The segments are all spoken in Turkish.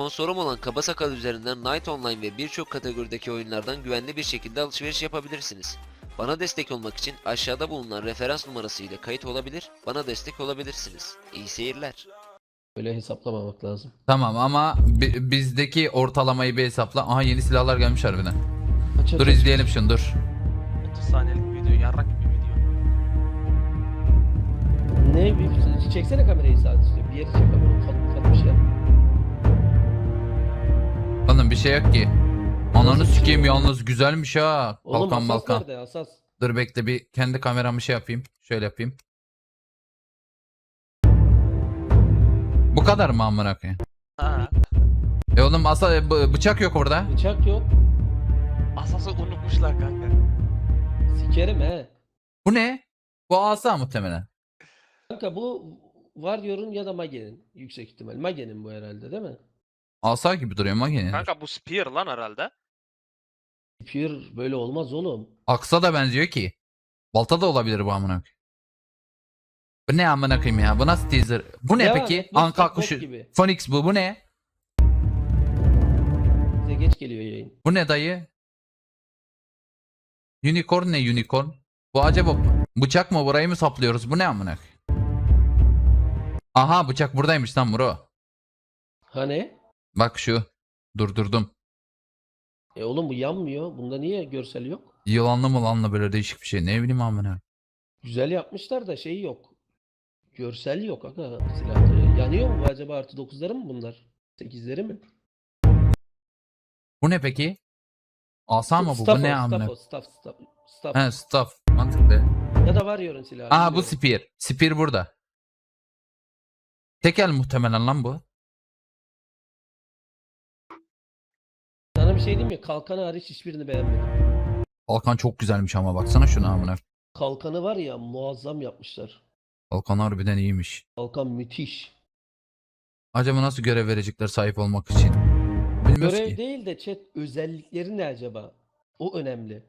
Sponsorum olan Kaba Sakal üzerinden Night Online ve birçok kategorideki oyunlardan güvenli bir şekilde alışveriş yapabilirsiniz. Bana destek olmak için aşağıda bulunan referans numarası ile kayıt olabilir, bana destek olabilirsiniz. İyi seyirler. Öyle hesaplamamak lazım. Tamam ama bi- bizdeki ortalamayı bir hesapla. Aha yeni silahlar gelmiş harbiden. Aç, aç, Dur aç. izleyelim şunu dur. 30 saniyelik bir video, yarrak bir video. Ne bir çeksene kamerayı sadece. Bir yeri çek ama ufak ufak bir şey yap. Bir şey yok ki. Ananı Nasıl sikeyim şey? yalnız güzelmiş ha. Oğlum Balkan asas balkan. nerede asas? Dur bekle bir kendi kameramı şey yapayım. Şöyle yapayım. Bu kadar mı amına koyayım? Ha. E oğlum asa b- bıçak yok orada. Bıçak yok. Asası unutmuşlar kanka. Sikerim he. Bu ne? Bu asa muhtemelen. Kanka bu Warrior'un ya da Mage'nin yüksek ihtimal. Mage'nin bu herhalde değil mi? Asa gibi duruyor makinenin. Kanka bu spear lan herhalde. Pure böyle olmaz oğlum. Aksa da benziyor ki. Balta da olabilir bu amına koyayım. Bu ne amına koyayım ya? Bu nasıl teaser? Bu ne Ya, peki? Netflix'te Anka kuşu. gibi. Phoenix bu. Bu ne? Bize geç geliyor yayın. Bu ne dayı? Unicorn ne unicorn? Bu acaba bıçak mı burayı mı saplıyoruz? Bu ne amına koyayım? Aha bıçak buradaymış lan bro. Hani? Bak şu. Durdurdum. E oğlum bu yanmıyor. Bunda niye görsel yok? Yılanlı mılanlı böyle değişik bir şey. Ne bileyim amına. Güzel yapmışlar da şeyi yok. Görsel yok aga silahta. Yanıyor mu bu acaba artı 9'ları mı bunlar? 8'leri mi? Bu ne peki? Asa mı bu? Staff Bu ne o, amına? Staff o, staff, staff, staff. He staff. Mantıklı. Ya da Warrior'un silahı. Aha bu bilmiyorum. spear. Spear burada. Tekel muhtemelen lan bu. Sana bir şey diyeyim mi? Kalkanı hariç hiçbirini beğenmedim. Balkan çok güzelmiş ama baksana şuna amına. Kalkanı var ya muazzam yapmışlar. Balkan harbiden iyiymiş. Kalkan müthiş. Acaba nasıl görev verecekler sahip olmak için? Bilmiyoruz Görev ki. değil de chat özellikleri ne acaba? O önemli.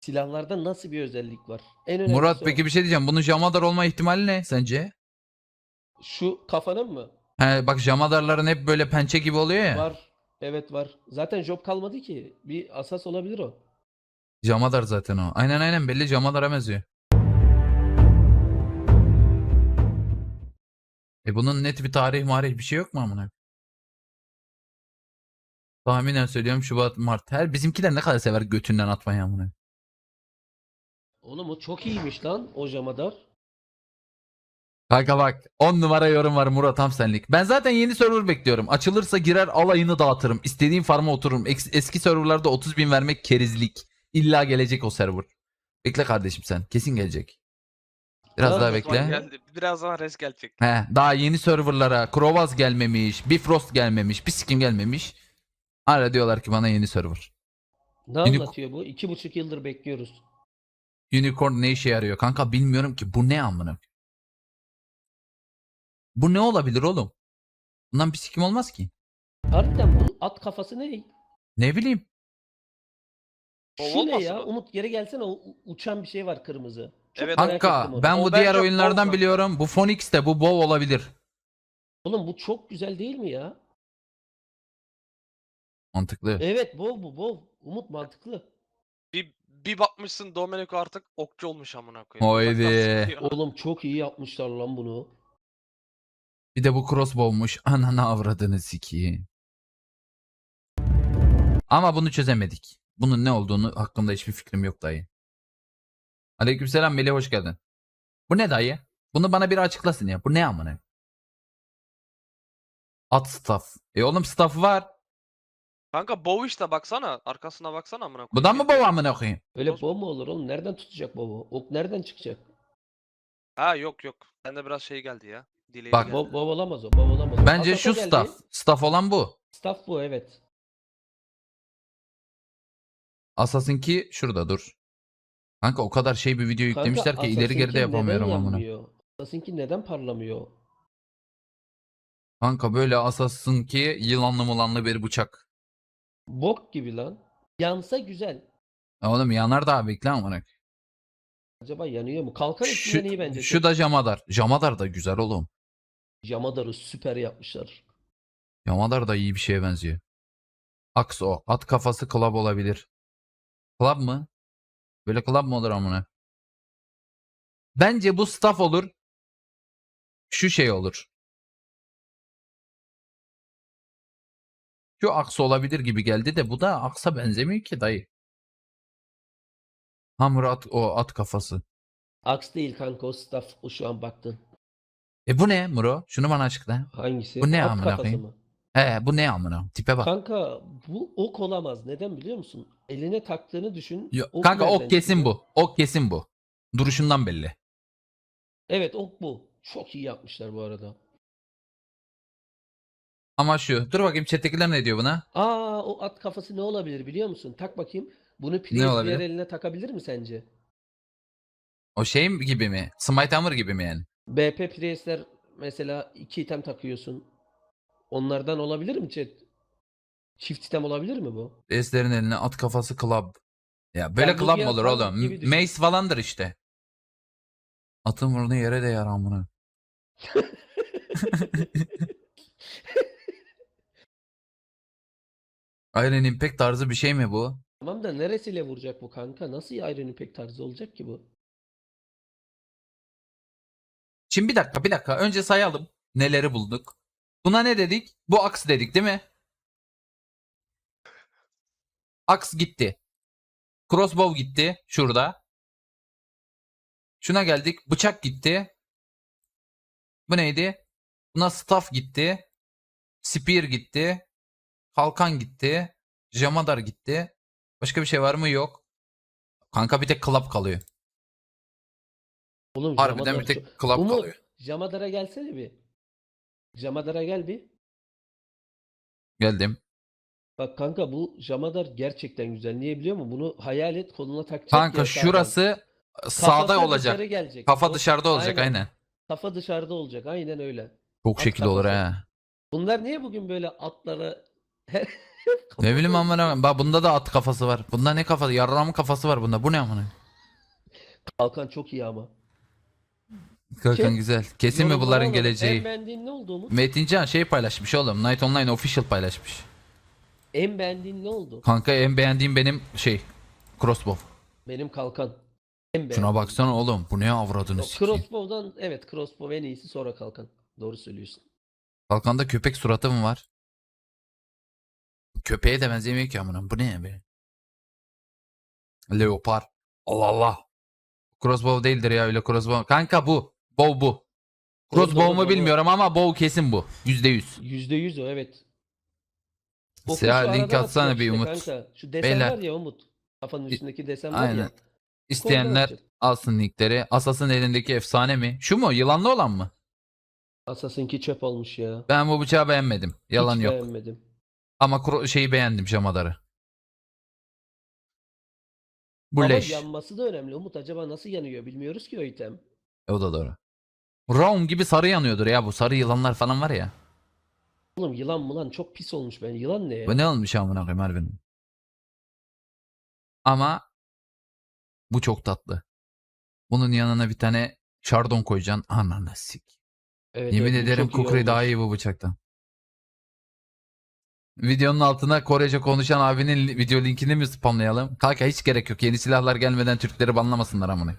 Silahlarda nasıl bir özellik var? En önemlisi Murat o. peki bir şey diyeceğim. Bunun Jamadar olma ihtimali ne sence? Şu kafanın mı? He bak Jamadarların hep böyle pençe gibi oluyor ya. Var. Evet var. Zaten job kalmadı ki. Bir asas olabilir o. Jamadar zaten o. Aynen aynen belli Jamadar'a benziyor. E bunun net bir tarih marih bir şey yok mu amına? Tahminen söylüyorum Şubat Mart. Her bizimkiler ne kadar sever götünden atmayı amına. Oğlum o çok iyiymiş lan o jamadar. Kanka bak 10 numara yorum var Murat tam senlik. Ben zaten yeni server bekliyorum. Açılırsa girer alayını dağıtırım. İstediğim farma otururum. Eski serverlarda 30 bin vermek kerizlik. İlla gelecek o server. Bekle kardeşim sen. Kesin gelecek. Biraz daha o bekle. Geldi. Birazdan res gelecek. He, daha yeni serverlara Krovaz gelmemiş, Bifrost gelmemiş, bir sikim gelmemiş. Hala diyorlar ki bana yeni server. Ne Unicorn- anlatıyor bu? İki buçuk yıldır bekliyoruz. Unicorn ne işe yarıyor? Kanka bilmiyorum ki bu ne amına. Bu ne olabilir oğlum? Bundan bir sikim olmaz ki. Harbiden bu at kafası ne? Ne bileyim. Şu ne ya? o? Umut geri gelsene o u- uçan bir şey var kırmızı. Çok Evet, merak ettim Kanka onu. ben O bu diğer oyunlardan biliyorum. Bu Phoenix de bu WoW olabilir. Oğlum bu çok güzel değil mi ya? Mantıklı. Evet bol bu bol. Umut mantıklı. Bir, bir bakmışsın Domenico artık okçu olmuş amına koyayım. Haydi. Uzaktan sıkıyor. Oğlum çok iyi yapmışlar lan bunu. Bir de bu crossbow'muş. Ananı avradını sikeyim. Ama bunu çözemedik. Bunun ne olduğunu hakkında hiçbir fikrim yok dayı. Aleykümselam Melih hoş geldin. Bu ne dayı? Bunu bana bir açıklasın ya. Bu ne amına? At staff. E oğlum staff var. Kanka bow işte baksana. Arkasına baksana amına koyayım. Bu da mı baba amına koyayım? Öyle bol mu olur oğlum? Nereden tutacak baba? Ok nereden çıkacak? Ha yok yok. Bende biraz şey geldi ya. Delay Bak, geldi. Bol, bol olamaz o. Bol olamaz o. Bence Asas'a şu geldi. staff. Staff olan bu. Staff bu evet. Assassin'ki şurada dur. Kanka o kadar şey bir video Kanka, yüklemişler ki ileri Assassin'ki geri de yapamıyorum neden amına. Assassin'ki neden parlamıyor? Kanka böyle Assassin ki yılanlı mılanlı bir bıçak. Bok gibi lan. Yansa güzel. Ya Oğlum yanar da bekle amına. Acaba yanıyor mu? Kalkan Şu, içinden iyi bence. şu da Jamadar. Jamadar da güzel oğlum. Jamadar'ı süper yapmışlar. Yamadar da iyi bir şeye benziyor. Aks o. At kafası club olabilir. Club mı? Böyle club mı olur amına? Bence bu staff olur. Şu şey olur. Şu aks olabilir gibi geldi de bu da aksa benzemiyor ki dayı. Hamur at o at kafası. Aks değil kanka o staff o şu an baktın. E bu ne Muro? Şunu bana açıkla. Hangisi? Bu ne At amına kafası koyayım? mı? He bu ne amına? Tipe bak. Kanka bu ok olamaz. Neden biliyor musun? Eline taktığını düşün. Yo- Ok kanka ok nereden kesin çıkıyor? bu. Ok kesin bu. Duruşundan belli. Evet ok bu. Çok iyi yapmışlar bu arada. Ama şu. Dur bakayım chat'tekiler ne diyor buna? Aa o at kafası ne olabilir biliyor musun? Tak bakayım. Bunu olabilir? diğer eline takabilir mi sence? O şey mi- gibi mi? Smite Hammer gibi mi yani? BP Prius'ler mesela iki item takıyorsun. Onlardan olabilir mi chat? Çift item olabilir mi bu? Eslerin eline at kafası club. Ya böyle Yani bu club mı olur oğlum? düşün. Mace falandır işte. Atın vurduğu yere de yarar amına. Iron Impact tarzı bir şey mi bu? Tamam da neresiyle vuracak bu kanka? Nasıl Iron Impact tarzı olacak ki bu? Şimdi bir dakika bir dakika. Önce sayalım. Neleri bulduk. Buna ne dedik? Bu aks dedik değil mi? Aks gitti. Crossbow gitti. Şurada. Şuna geldik. Bıçak gitti. Bu neydi? Buna staff gitti. Spear gitti. Kalkan gitti. Jamadar gitti. Başka bir şey var mı? Yok. Kanka bir tek club kalıyor. Oğlum Harbiden Jamadar bir tek club Bu mu? kalıyor. Jamadar'a gelsene bir. Jamadar'a gel bir. Geldim. Bak kanka bu Jamadar gerçekten güzel. Niye biliyor musun? Bunu hayal et koluna takacak Kanka ya sağdan. şurası Kafası sağda olacak. dışarı gelecek. Kafa O- dışarıda olacak aynen. Kafa dışarıda olacak. Aynen öyle. Çok At şekil olur kafası. ha. Bunlar niye bugün böyle atlara Ne bileyim amına. Bak bunda da at kafası var. Bunda ne kafası? Yarramın kafası var bunda. Bu ne amına? Kalkan çok iyi ama. Kalkan Şey, güzel. Kesin mi Yorumlara bunların alalım. geleceği? En beğendiğin ne oldu Umut? Metincan şey paylaşmış oğlum. Night Online Official paylaşmış. En beğendiğin ne oldu? Kanka en beğendiğim benim şey crossbow. Benim kalkan. En Şuna beğendiğim. baksana oğlum. Bu ne avradını Yok, sikeyim. Crossbow'dan evet crossbow en iyisi sonra kalkan. Doğru söylüyorsun. Kalkanda köpek suratı mı var? Köpeğe de benzemiyor ki amına. Bu ne be? Leopar. Allah Allah. Crossbow değildir ya öyle crossbow. Kanka bu. Bow bu. Crossbow mu bilmiyorum ama bow kesin bu. Yüzde yüz. Yüzde yüz o evet. Kuşu link atsana bir Umut. Kanka. Şu desen Beyler. var ya Umut. Kafanın üstündeki desen var Aynen. ya. İsteyenler alsın linkleri. Asas'ın elindeki efsane mi? Şu mu? Yılanlı olan mı? Assassin'ki çöp olmuş ya. Ben bu bıçağı beğenmedim. Yalan Hiç yok. beğenmedim. Ama şeyi beğendim Jamadar'ı. Bu Ama leş. yanması da önemli. Umut acaba nasıl yanıyor bilmiyoruz ki o item. E, O da doğru. Raum gibi sarı yanıyordur ya bu sarı yılanlar falan var ya. Oğlum yılan mılan çok pis olmuş ben. Yılan ne ya? Bu ne olmuş amına koyayım harbiden. Ama bu çok tatlı. Bunun yanına bir tane şardon koyacaksın. Ananı sik. Evet, Yemin evet, bu ederim çok iyi Kukri daha iyi bu bıçaktan. Videonun altına Korece konuşan abinin li- video linkini mi spamlayalım? Kanka hiç gerek yok. Yeni silahlar gelmeden Türkleri banlamasınlar amına.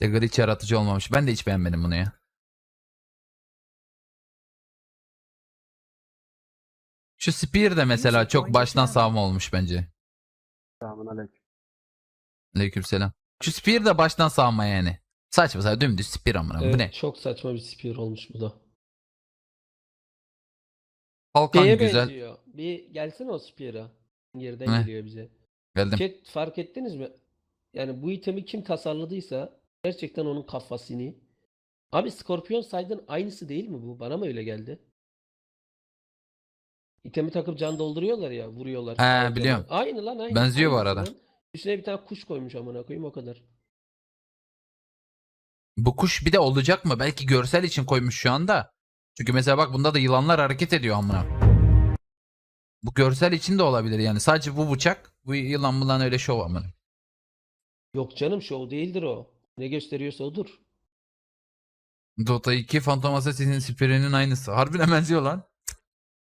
Tekrar hiç yaratıcı olmamış. Ben de hiç beğenmedim bunu ya. Şu Spear de mesela çok baştan savma olmuş bence. Selamünaleyküm. Aleykümselam. Şu Spear de baştan savma yani. Saçma saçma dümdüz Spear amına. Bu Evet, ne? çok saçma bir spear olmuş bu da. Kalkan Şeye güzel. benziyor. Bir gelsene o spear'a. Yerden Ne? geliyor bize. Geldim. Chat fark ettiniz mi? Yani bu itemi kim tasarladıysa gerçekten onun kafasını. Abi Scorpion Side'ın aynısı değil mi bu? Bana mı öyle geldi? İtemi takıp can dolduruyorlar ya, vuruyorlar. He, biliyorum. Aynı lan aynı. Benziyor bu Aynısı arada. lan. Üstüne bir tane kuş koymuş amına koyayım o kadar. Bu kuş bir de olacak mı? Belki görsel için koymuş şu anda. Çünkü mesela bak bunda da yılanlar hareket ediyor amına. Bu görsel için de olabilir yani. Sadece bu bıçak, bu yılan mılan öyle şov amına. Yok canım show değildir o. Ne gösteriyorsa odur. Dota 2 Phantom Assassin'in Spear'inin aynısı. Harbiden benziyor lan.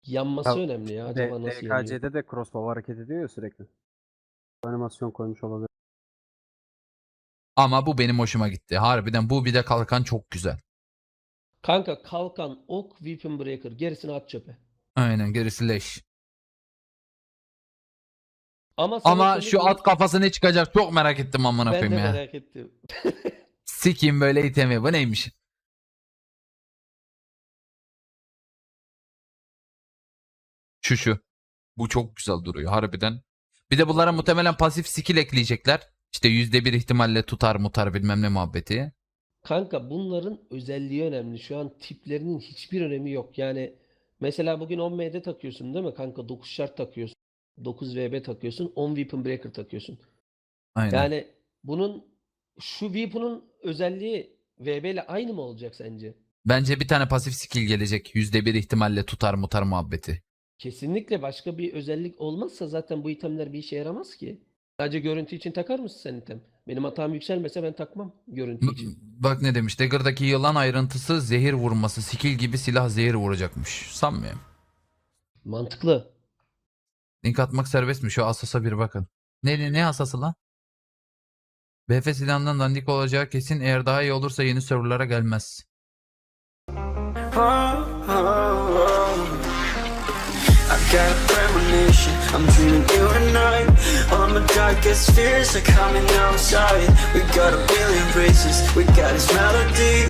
Yanması Ya, önemli ya. D- Acaba nasıl yanıyor? DKC'de de crossbow hareket ediyor ya sürekli. Animasyon koymuş olabilir. Ama bu benim hoşuma gitti. Harbiden bu bir de kalkan çok güzel. Kanka kalkan, ok, weapon breaker. Gerisini at çöpe. Aynen gerisi leş. Ama sana Ama şu at kafası ne çıkacak çok merak ettim amına ben de koyayım ya. merak ettim. Sikeyim böyle itemi. Bu neymiş? Şu şu. Bu çok güzel duruyor harbiden. Bir de bunlara muhtemelen pasif skill ekleyecekler. İşte %1 ihtimalle tutar mutar bilmem ne muhabbeti. Kanka bunların özelliği önemli. Şu an tiplerinin hiçbir önemi yok. Yani mesela bugün 10 MD takıyorsun değil mi kanka? 9 şart takıyorsun. 9 VB takıyorsun. 10 Weapon Breaker takıyorsun. Aynen. Yani bunun şu Weapon'un özelliği VB ile aynı mı olacak sence? Bence bir tane pasif skill gelecek. %1 ihtimalle tutar mutar muhabbeti. Kesinlikle başka bir özellik olmazsa zaten bu itemler bir işe yaramaz ki. Sadece görüntü için takar mısın sen item? Benim hatam yükselmese ben takmam görüntü için. Bak ne demiş. Dagger'daki yılan ayrıntısı zehir vurması. Skill gibi silah zehir vuracakmış. Sanmıyorum. Mantıklı. Link atmak serbest mi? Şu asasa bir bakın. Ne ne asası lan? BF silahından dandik olacağı kesin. Eğer daha iyi olursa yeni serverlara gelmez. Got a premonition, I'm dreaming you I. All my darkest fears are coming outside. We got a billion races, we got this melody